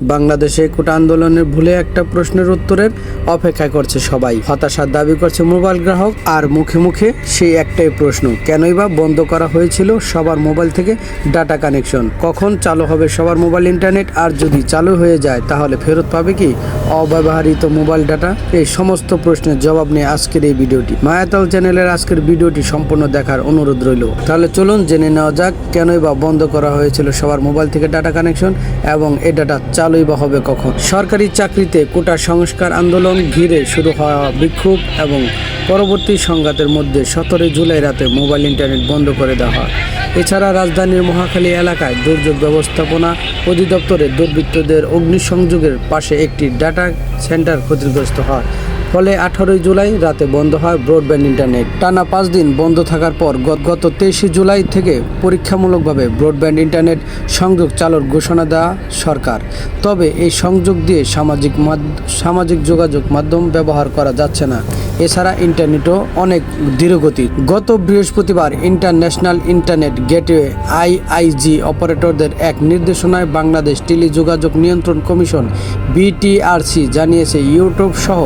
বাংলাদেশে কোটা আন্দোলনের ভুলে একটা প্রশ্নের উত্তরের অপেক্ষা করছে সবাই। হতাশার দাবি করছে মোবাইল গ্রাহক, আর মুখে মুখে সেই একটাই প্রশ্ন, কেনই বা বন্ধ করা হয়েছিল সবার মোবাইল থেকে ডাটা কানেকশন? কখন চালু হবে সবার মোবাইল ইন্টারনেট? আর যদি চালু হয়ে যায়, তাহলে ফেরত পাবে কি অব্যবহারিত মোবাইল ডাটা? এই সমস্ত প্রশ্নের জবাব নিয়ে আজকের এই ভিডিওটি। মায়াতাল চ্যানেলের আজকের ভিডিওটি সম্পূর্ণ দেখার অনুরোধ রইল। তাহলে চলুন জেনে নেওয়া যাক, কেনই বা বন্ধ করা হয়েছিল সবার মোবাইল থেকে ডাটা কানেকশন এবং এ ডাটা চালুই বা হবে কখন? সরকারি চাকরিতে কোটা সংস্কার আন্দোলন ঘিরে শুরু হওয়া বিক্ষোভ এবং পরবর্তী সংঘাতের মধ্যে সতেরোই জুলাই রাতে মোবাইল ইন্টারনেট বন্ধ করে দেওয়া হয়। এছাড়া রাজধানীর মহাখালী এলাকায় দুর্যোগ ব্যবস্থাপনা অধিদপ্তরে দুর্বৃত্তদের অগ্নিসংযোগের পাশে একটি ডাটা সেন্টার ক্ষতিগ্রস্ত হয়। ফলে আঠারোই জুলাই রাতে বন্ধ হয় ব্রডব্যান্ড ইন্টারনেট। টানা পাঁচ দিন বন্ধ থাকার পর গত তেইশে জুলাই থেকে পরীক্ষামূলকভাবে ব্রডব্যান্ড ইন্টারনেট সংযোগ চালুর ঘোষণা দেওয়া সরকার। তবে এই সংযোগ দিয়ে সামাজিক সামাজিক যোগাযোগ মাধ্যম ব্যবহার করা যাচ্ছে না। এছাড়া ইন্টারনেটও অনেক ধীরগতি। গত বৃহস্পতিবার ইন্টারন্যাশনাল ইন্টারনেট গেটওয়ে আইআইজি অপারেটরদের এক নির্দেশনায় বাংলাদেশ টেলিযোগাযোগ নিয়ন্ত্রণ কমিশন বিটিআরসি জানিয়েছে, ইউটিউব সহ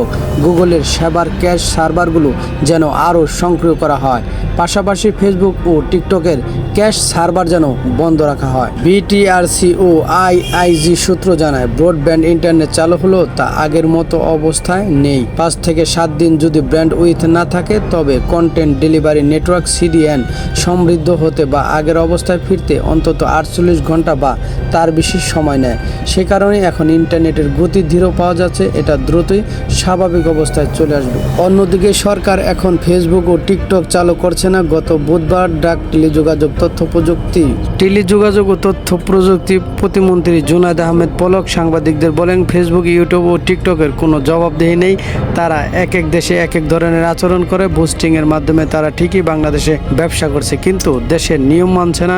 গুগলের সেবার ক্যাশ সার্ভারগুলো যেন আরও সক্রিয় করা হয়। পাশাপাশি ফেসবুক ও টিকটকের ক্যাশ সার্ভার যেন বন্ধ রাখা হয়। বিটিআরসি ও আইআইজি সূত্র জানায়, ব্রডব্যান্ড ইন্টারনেট চালু হলো তা আগের মতো অবস্থায় নেই। পাঁচ থেকে সাত দিন যদি ব্র্যান্ড উইথ না থাকে, তবে কন্টেন্ট ডেলিভারি নেটওয়ার্ক সিডিএন সমৃদ্ধ হতে বা আগের অবস্থায় ফিরতে অন্তত আটচল্লিশ ঘণ্টা বা তার বেশি সময় নেয়। সে কারণে এখন ইন্টারনেটের গতি ধীর পাওয়া যাচ্ছে, এটা দ্রুতই স্বাভাবিক অবস্থায় চলে আসবে। অন্যদিকে সরকার এখন ফেসবুক ও টিকটক চালু করছে না, গত বুধবার ডাক টেলিযোগাযোগ তথ্য প্রযুক্তি টেলিযোগাযোগ ও তথ্য প্রযুক্তি প্রতিমন্ত্রী জুনায়দ আহমেদ পলক সাংবাদিকদের বলেন ফেসবুক ইউটিউব ও টিকটকের কোনো জবাবদিহি নেই, তারা এক এক দেশে এক এক এক ধরনের আচরণ করে বুস্টিংয়ের মাধ্যমে তারা ঠিকই বাংলাদেশে ব্যবসা করছে। কিন্তু দেশের নিয়ম মানছে না।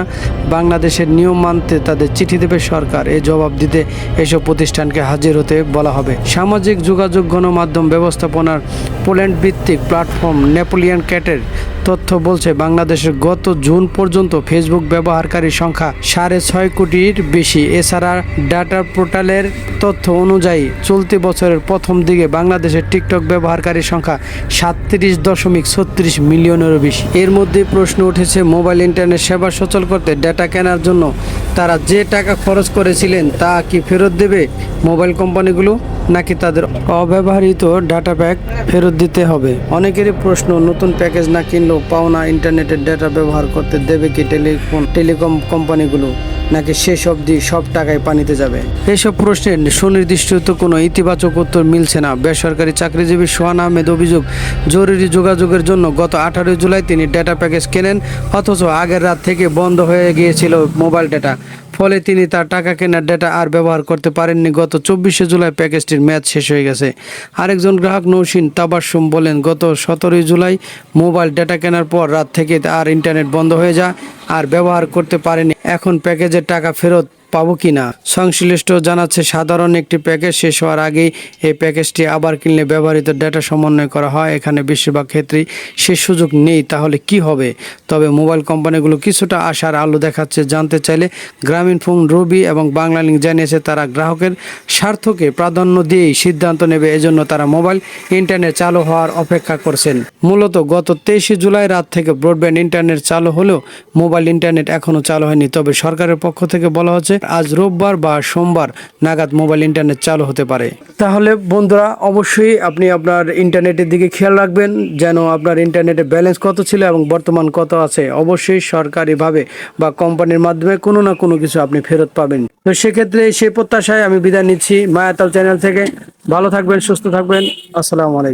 বাংলাদেশের নিয়ম মানতে তাদের চিঠি দেবে সরকার। এই জবাব দিতে এসব প্রতিষ্ঠানকে হাজির হতে বলা হবে। সামাজিক যোগাযোগ গণমাধ্যম ব্যবস্থাপনার পোল্যান্ড ভিত্তিক প্ল্যাটফর্ম নেপোলিয়ান ক্যাটের তথ্য বলছে, বাংলাদেশের গত জুন পর্যন্ত ফেসবুক ব্যবহারকারীর সংখ্যা সাড়ে ছয় কোটির বেশি। এছাড়া ডাটা পোর্টালের তথ্য অনুযায়ী চলতি বছরের প্রথম দিকে বাংলাদেশের টিকটক ব্যবহারকারীর সংখ্যা সাতত্রিশ দশমিক ছত্রিশ মিলিয়নেরও বেশি। এর মধ্যে প্রশ্ন উঠেছে, মোবাইল ইন্টারনেট সেবা সচল করতে ডেটা কেনার জন্য তারা যে টাকা খরচ করেছিলেন তা কি ফেরত দেবে মোবাইল কোম্পানিগুলো? নাকি তাদের অব্যবহৃত ডাটা প্যাক ফেরত দিতে হবে? অনেকেরই প্রশ্ন, নতুন প্যাকেজ না কিনলেও পাওনা ইন্টারনেটের ডেটা ব্যবহার করতে দেবে কি টেলিফোন, টেলিকম কোম্পানিগুলো? নাকি শেষ অবধি সব টাকায় পানিতে যাবে? এসব প্রশ্নের সুনির্দিষ্ট কোনো ইতিবাচক উত্তর মিলছে না। বেসরকারি চাকরিজীবী সোহান আহমেদ অভিযোগ, জরুরি যোগাযোগের জন্য গত আঠারোই জুলাই তিনি ডেটা প্যাকেজ কেনেন, অথচ আগের রাত থেকে বন্ধ হয়ে গিয়েছিল মোবাইল ডেটা। ফলে তিনি তার টাকা কেনার ডেটা আর ব্যবহার করতে পারেননি। গত চব্বিশে জুলাই প্যাকেজটির ম্যাচ শেষ হয়ে গেছে। আরেকজন গ্রাহক নৌসিন তাবাসুম বলেন, গত সতেরোই জুলাই মোবাইল ডেটা কেনার পর রাত থেকে আর ইন্টারনেট বন্ধ হয়ে যায়, আর ব্যবহার করতে পারেনি এখন প্যাকেজের টাকা ফেরত পাবো কি না সংশ্লিষ্ট জানাচ্ছে, সাধারণ একটি প্যাকেজ শেষ হওয়ার আগেই এই প্যাকেজটি আবার কিনলে ব্যবহৃত ডেটা সমন্বয় করা হয়। এখানে বেশিরভাগ ক্ষেত্রেই সে সুযোগ নেই, তাহলে কি হবে? তবে মোবাইল কোম্পানিগুলো কিছুটা আশার আলো দেখাচ্ছে। জানতে চাইলে গ্রামীণ ফোন রবি এবং বাংলালিংক জানিয়েছে, তারা গ্রাহকের স্বার্থকে প্রাধান্য দিয়েই সিদ্ধান্ত নেবে, এজন্য তারা মোবাইল ইন্টারনেট চালু হওয়ার অপেক্ষা করছেন। মূলত গত তেইশে জুলাই রাত থেকে ব্রডব্যান্ড ইন্টারনেট চালু হলেও মোবাইল ইন্টারনেট এখনও চালু হয়নি, তবে সরকারের পক্ষ থেকে বলা হচ্ছে আজ রোববার বা সোমবার নাগাদ মোবাইল ইন্টারনেট চালু হতে পারে। তাহলে বন্ধুরা, অবশ্যই আপনি আপনার ইন্টারনেটের দিকে খেয়াল রাখবেন, যেন আপনার ইন্টারনেটের ব্যালেন্স কত ছিল এবং বর্তমান কত আছে। অবশ্যই সরকারিভাবে বা কোম্পানির মাধ্যমে কোনো না কোনো কিছু আপনি ফেরত পাবেন। তো সেক্ষেত্রে সেই প্রত্যাশায় আমি বিদায় নিচ্ছি। মায়াতাল চ্যানেল থেকে। ভালো থাকবেন, সুস্থ থাকবেন। আসসালামু আলাইকুম।